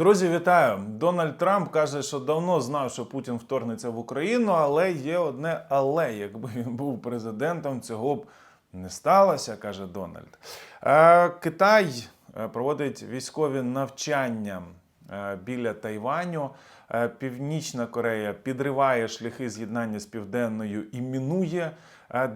Друзі, вітаю! Дональд Трамп каже, що давно знав, що Путін вторгнеться в Україну, але є одне але. Якби він був президентом, цього б не сталося, каже Дональд. Е, Китай е, проводить військові навчання е, біля Тайваню. Північна Корея підриває шляхи з'єднання з південною і мінує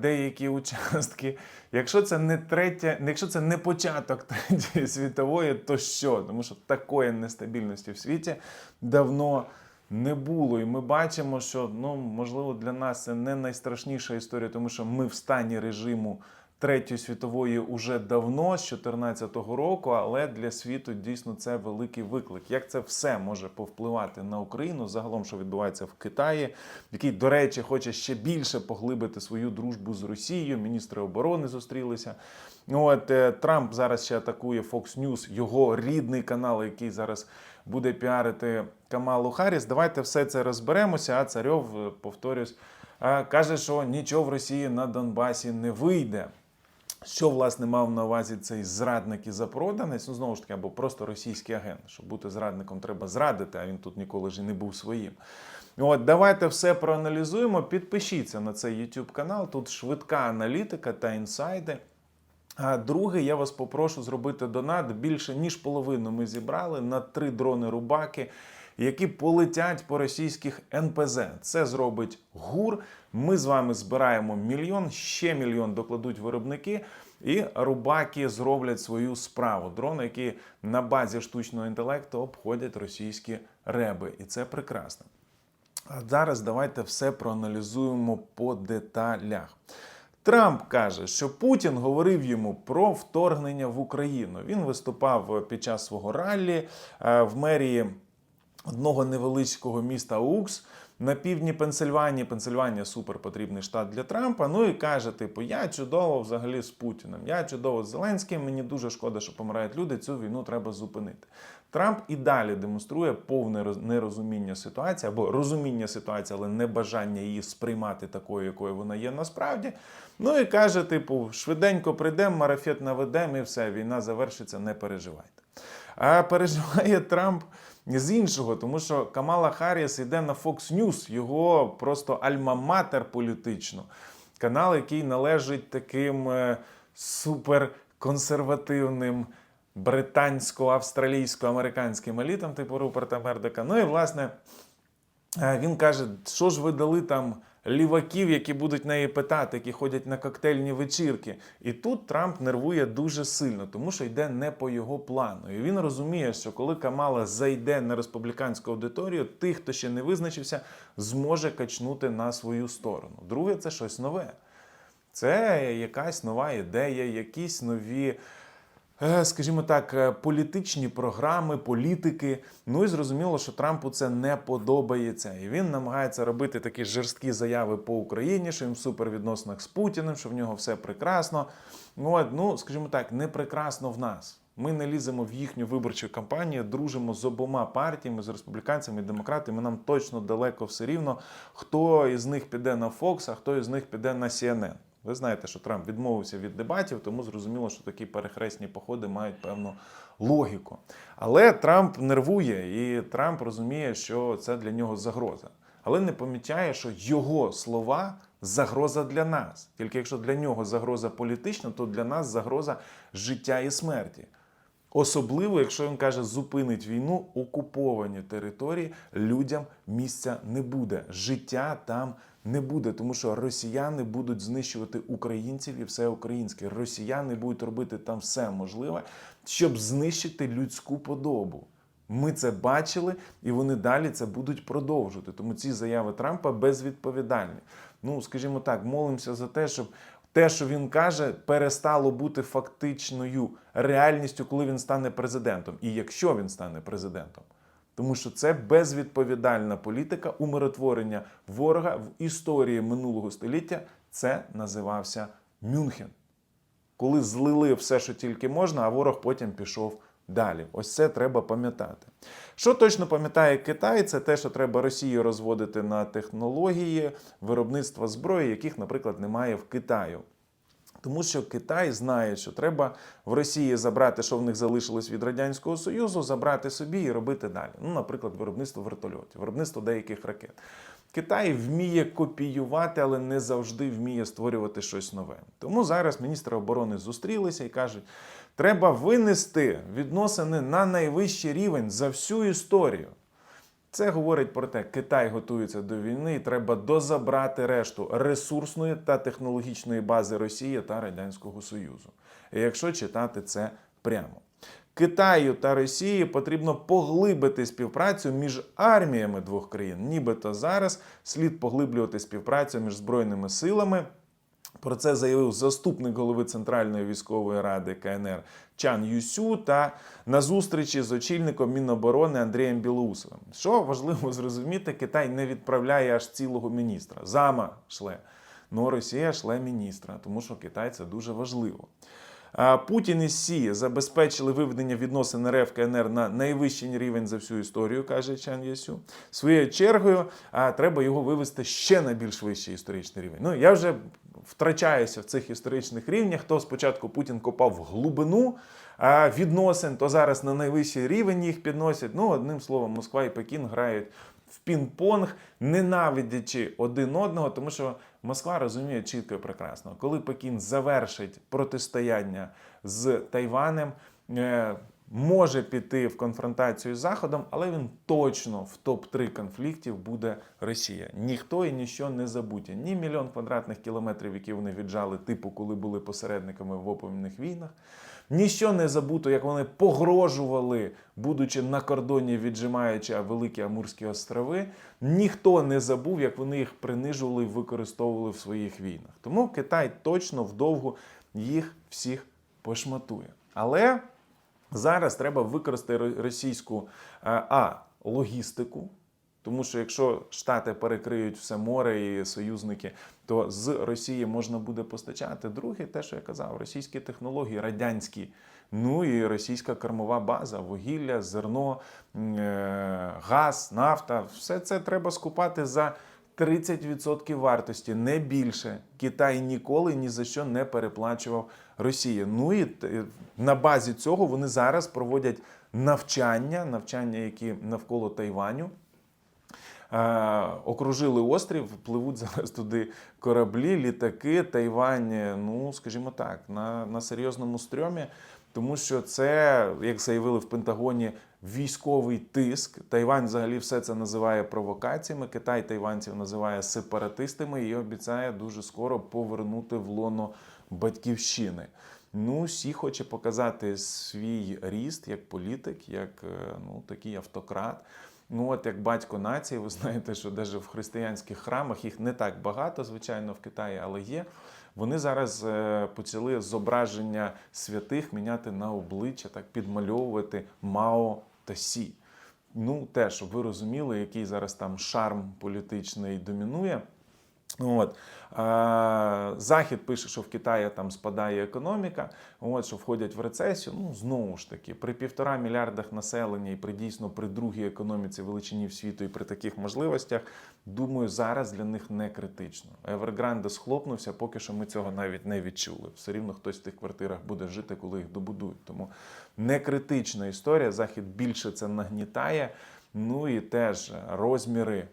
деякі участки. Якщо це не третя, якщо це не початок третьої світової, то що? Тому що такої нестабільності в світі давно не було. І ми бачимо, що ну можливо для нас це не найстрашніша історія, тому що ми в стані режиму. Третьої світової уже давно, з 2014 року, але для світу дійсно це великий виклик. Як це все може повпливати на Україну? Загалом, що відбувається в Китаї, який, до речі, хоче ще більше поглибити свою дружбу з Росією. Міністри оборони зустрілися. Ну, От е, Трамп зараз ще атакує Fox News, його рідний канал, який зараз буде піарити Камалу Харріс. Давайте все це розберемося. А царьов, е, повторюсь, е, каже, що нічого в Росії на Донбасі не вийде. Що власне мав на увазі цей зрадник і запроданець? Ну знову ж таки, або просто російський агент. Щоб бути зрадником, треба зрадити, а він тут ніколи ж не був своїм. От давайте все проаналізуємо. Підпишіться на цей YouTube канал. Тут швидка аналітика та інсайди. А друге, я вас попрошу зробити донат. Більше ніж половину ми зібрали на три дрони рубаки, які полетять по російських НПЗ. Це зробить ГУР. Ми з вами збираємо мільйон, ще мільйон докладуть виробники. І рубаки зроблять свою справу. Дрони, які на базі штучного інтелекту обходять російські реби, і це прекрасно. А зараз давайте все проаналізуємо по деталях. Трамп каже, що Путін говорив йому про вторгнення в Україну. Він виступав під час свого раллі е, в мерії одного невеличкого міста Укс на півдні Пенсильванії. Пенсильванія супер потрібний штат для Трампа. Ну і каже: типу, я чудово взагалі з Путіним, я чудово з Зеленським. Мені дуже шкода, що помирають люди. Цю війну треба зупинити. Трамп і далі демонструє повне нерозуміння ситуації або розуміння ситуації, але не бажання її сприймати такою, якою вона є насправді. Ну і каже: типу, швиденько прийдемо, марафет наведемо і все, війна завершиться, не переживайте. А переживає Трамп з іншого, тому що Камала Харріс йде на Fox News, його просто альма-матер політично. Канал, який належить таким е, суперконсервативним британсько-австралійсько-американським елітам, типу Руперта Мердока. Ну і власне. Е, Він каже, що ж ви дали там ліваків, які будуть неї питати, які ходять на коктейльні вечірки. І тут Трамп нервує дуже сильно, тому що йде не по його плану. І він розуміє, що коли Камала зайде на республіканську аудиторію, тих, хто ще не визначився, зможе качнути на свою сторону. Друге, це щось нове. Це якась нова ідея, якісь нові. Е, Скажімо так, е, політичні програми, політики. Ну і зрозуміло, що Трампу це не подобається. І він намагається робити такі жорсткі заяви по Україні, що він в супервідносинах з Путіним, що в нього все прекрасно. Ну, от, ну скажімо так, не прекрасно в нас. Ми не ліземо в їхню виборчу кампанію, дружимо з обома партіями, з республіканцями і демократами. Нам точно далеко все рівно, хто із них піде на Fox, а хто із них піде на CNN. Ви знаєте, що Трамп відмовився від дебатів, тому зрозуміло, що такі перехресні походи мають певну логіку. Але Трамп нервує, і Трамп розуміє, що це для нього загроза. Але не помічає, що його слова загроза для нас. Тільки якщо для нього загроза політична, то для нас загроза життя і смерті. Особливо, якщо він каже, зупинить війну, окуповані території, людям місця не буде. Життя там не буде, тому що росіяни будуть знищувати українців і все українське. Росіяни будуть робити там все можливе, щоб знищити людську подобу. Ми це бачили, і вони далі це будуть продовжувати. Тому ці заяви Трампа безвідповідальні. Ну, скажімо так, молимося за те, щоб те, що він каже, перестало бути фактичною реальністю, коли він стане президентом, і якщо він стане президентом. Тому що це безвідповідальна політика умиротворення ворога в історії минулого століття. Це називався Мюнхен. Коли злили все, що тільки можна, а ворог потім пішов далі. Ось це треба пам'ятати. Що точно пам'ятає Китай, це те, що треба Росію розводити на технології виробництва зброї, яких, наприклад, немає в Китаю. Тому що Китай знає, що треба в Росії забрати, що в них залишилось від Радянського Союзу, забрати собі і робити далі. Ну, наприклад, виробництво вертольотів, виробництво деяких ракет. Китай вміє копіювати, але не завжди вміє створювати щось нове. Тому зараз міністри оборони зустрілися і кажуть: треба винести відносини на найвищий рівень за всю історію. Це говорить про те, Китай готується до війни, і треба дозабрати решту ресурсної та технологічної бази Росії та Радянського Союзу. Якщо читати це прямо. Китаю та Росії потрібно поглибити співпрацю між арміями двох країн. Нібито зараз слід поглиблювати співпрацю між збройними силами. Про це заявив заступник голови Центральної військової ради КНР Чан Юсю та на зустрічі з очільником Міноборони Андрієм Білоусовим. Що важливо зрозуміти, Китай не відправляє аж цілого міністра. Зама шле. Ну, Росія шле міністра, тому що Китай це дуже важливо. Путін і Сі забезпечили виведення відносин РФ КНР на найвищий рівень за всю історію, каже Чан Ясю. Своєю чергою треба його вивести ще на більш вищий історичний рівень. Ну я вже втрачаюся в цих історичних рівнях. То спочатку Путін копав в глибину відносин, то зараз на найвищий рівень їх підносять. Ну, одним словом, Москва і Пекін грають в пінг-понг, ненавидячи один одного, тому що Москва розуміє чітко і прекрасно, коли Пекін завершить протистояння з Тайванем. е, Може піти в конфронтацію з Заходом, але він точно в топ-3 конфліктів буде Росія. Ніхто і ніщо не забуті. Ні мільйон квадратних кілометрів, які вони віджали, типу, коли були посередниками в опомінних війнах. Ніщо не забуто, як вони погрожували, будучи на кордоні, віджимаючи Великі Амурські острови. Ніхто не забув, як вони їх принижували і використовували в своїх війнах. Тому Китай точно вдовго їх всіх пошматує. Але зараз треба використати російську е, а логістику. Тому що якщо Штати перекриють все море і союзники, то з Росії можна буде постачати. Друге, те, що я казав, російські технології, радянські, ну і російська кормова база, вугілля, зерно, е, газ, нафта, все це треба скупати за 30% вартості, не більше. Китай ніколи ні за що не переплачував Росії. Ну і на базі цього вони зараз проводять навчання, навчання, які навколо Тайваню. Е, окружили острів, пливуть зараз туди кораблі, літаки, Тайвань, е, ну скажімо так, на, на серйозному стрьомі, тому що це, як заявили в Пентагоні, військовий тиск. Тайвань взагалі все це називає провокаціями. Китай тайванців називає сепаратистами і обіцяє дуже скоро повернути в лоно батьківщини. Ну, Сі хоче показати свій ріст як політик, як е, ну, такий автократ. Ну, от як батько нації, ви знаєте, що навіть в християнських храмах їх не так багато, звичайно, в Китаї, але є. Вони зараз е, почали зображення святих міняти на обличчя, так підмальовувати Мао та Сі. Ну, те, щоб ви розуміли, який зараз там шарм політичний домінує. От. Захід пише, що в Китаї там спадає економіка, от, що входять в рецесію. Ну, знову ж таки, при півтора мільярдах населення і при дійсно при другій економіці величині світу і при таких можливостях, думаю, зараз для них не критично. Evergrande схлопнувся, поки що ми цього навіть не відчули. Все рівно хтось в тих квартирах буде жити, коли їх добудують. Тому не критична історія. Захід більше це нагнітає. Ну і теж розміри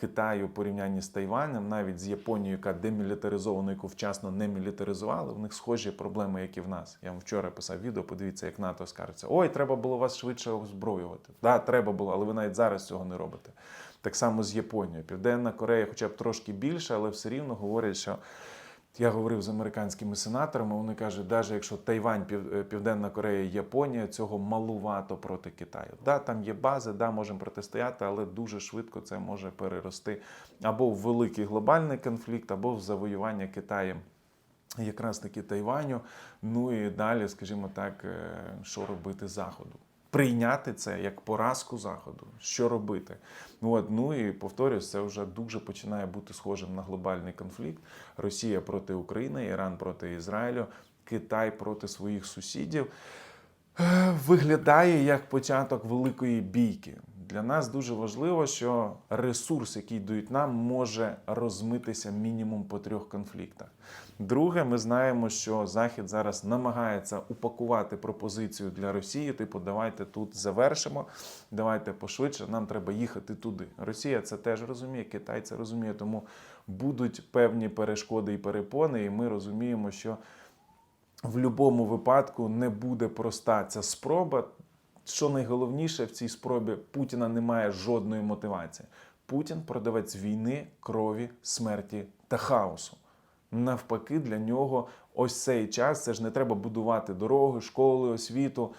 Китаю у порівнянні з Тайванем, навіть з Японією, яка демілітаризована, яку вчасно не мілітаризували, У них схожі проблеми, як і в нас. Я вам вчора писав відео, подивіться, як НАТО скаржиться. Ой, треба було вас швидше озброювати. Да, треба було, але ви навіть зараз цього не робите. Так само з Японією. Південна Корея, хоча б трошки більше, але все рівно говорять, що. Я говорив з американськими сенаторами. Вони кажуть, навіть якщо Тайвань, е, Південна Корея, Японія, цього малувато проти Китаю. Да, там є бази, да, можемо протистояти, але дуже швидко це може перерости або в великий глобальний конфлікт, або в завоювання Китаєм. Якраз таки Тайваню. Ну і далі, скажімо так, е, що робити заходу. Прийняти це як поразку заходу, що робити. Ну, от, ну і повторюсь, це вже дуже починає бути схожим на глобальний конфлікт. Росія проти України, Іран проти Ізраїлю, Китай проти своїх сусідів. Е, Виглядає як початок великої бійки. Для нас дуже важливо, що ресурс, який дають нам, може розмитися мінімум по трьох конфліктах. Друге, ми знаємо, що Захід зараз намагається упакувати пропозицію для Росії. Типу, давайте тут завершимо, давайте пошвидше. Нам треба їхати туди. Росія це теж розуміє, Китай це розуміє, тому будуть певні перешкоди і перепони, і ми розуміємо, що в будь-якому випадку не буде проста ця спроба. Що найголовніше в цій спробі Путіна немає жодної мотивації. Путін продавець війни, крові, смерті та хаосу. Навпаки, для нього ось цей час це ж не треба будувати дороги, школи, освіту.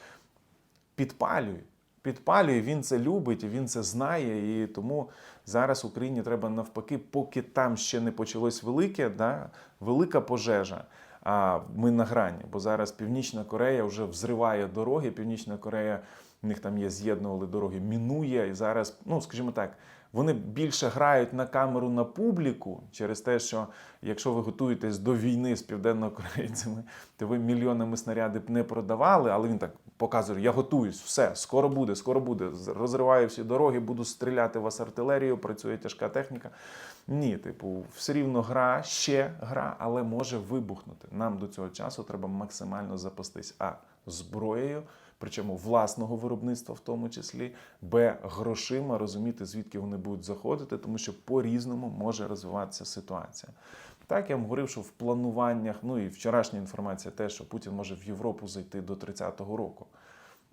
Підпалюй. Підпалює, він це любить, він це знає. І тому зараз Україні треба навпаки, поки там ще не почалось велике, да, велика пожежа. А ми на грані, бо зараз Північна Корея вже взриває дороги. Північна Корея в них там є з'єднували дороги, мінує. І зараз, ну скажімо так, вони більше грають на камеру на публіку через те, що якщо ви готуєтесь до війни з південнокорейцями, то ви мільйонами снаряди б не продавали, але він так показує: я готуюсь, все, скоро буде, скоро буде. Розриваю всі дороги, буду стріляти вас артилерією, працює тяжка техніка. Ні, типу, все рівно гра, ще гра, але може вибухнути. Нам до цього часу треба максимально запастись а зброєю, причому власного виробництва, в тому числі, б грошима, розуміти, звідки вони будуть заходити, тому що по-різному може розвиватися ситуація. Так, я вам говорив, що в плануваннях, ну і вчорашня інформація, те, що Путін може в Європу зайти до 30-го року.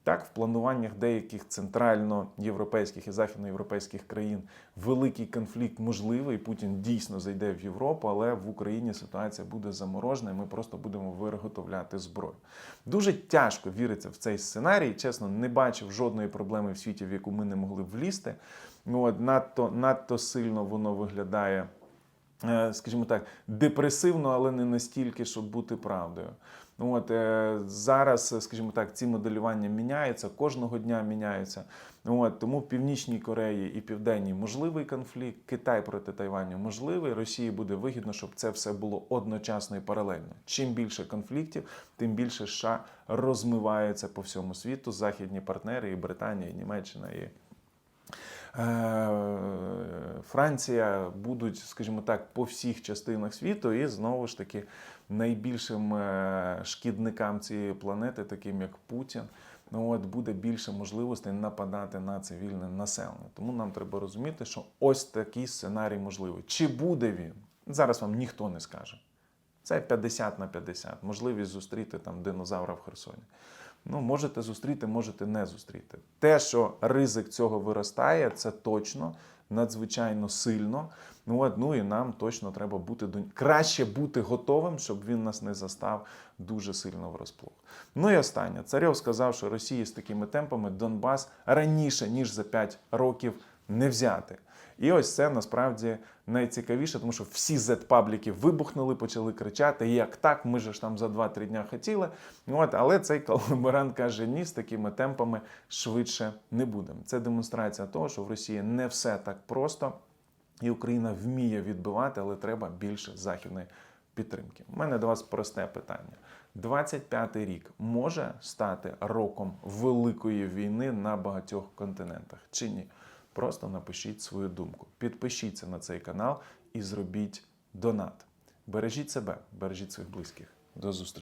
Так, в плануваннях деяких центральноєвропейських і західноєвропейських країн великий конфлікт можливий. Путін дійсно зайде в Європу, але в Україні ситуація буде заморожена, і ми просто будемо виготовляти зброю. Дуже тяжко віриться в цей сценарій. Чесно, не бачив жодної проблеми в світі, в яку ми не могли влізти. Ну, от надто, надто сильно воно виглядає. е, Скажімо так, депресивно, але не настільки, щоб бути правдою. От е, зараз, скажімо так, ці моделювання міняються, кожного дня міняються. От тому в Північній Кореї і Південній можливий конфлікт, Китай проти Тайваню можливий. Росії буде вигідно, щоб це все було одночасно і паралельно. Чим більше конфліктів, тим більше США розмиваються по всьому світу. Західні партнери, і Британія, і Німеччина, і Франція будуть, скажімо так, по всіх частинах світу, і знову ж таки найбільшим е, шкідникам цієї планети, таким як Путін, ну от буде більше можливостей нападати на цивільне населення. Тому нам треба розуміти, що ось такий сценарій можливий. Чи буде він? Зараз вам ніхто не скаже. Це 50 на 50. Можливість зустріти там динозавра в Херсоні. Ну, можете зустріти, можете не зустріти. Те, що ризик цього виростає, це точно надзвичайно сильно. Ну, от, ну і нам точно треба бути до краще бути готовим, щоб він нас не застав дуже сильно врозплох. Ну і останнє. Царьов сказав, що Росії з такими темпами Донбас раніше ніж за 5 років не взяти. І ось це насправді найцікавіше, тому що всі Z-пабліки вибухнули, почали кричати: як так, ми ж там за 2-3 дня хотіли. От, але цей колаборант каже: ні, з такими темпами швидше не будемо. Це демонстрація того, що в Росії не все так просто, і Україна вміє відбивати, але треба більше західної підтримки. У мене до вас просте питання. 25-й рік може стати роком великої війни на багатьох континентах чи ні? Просто напишіть свою думку. Підпишіться на цей канал і зробіть донат. Бережіть себе, бережіть своїх близьких. До зустрічі.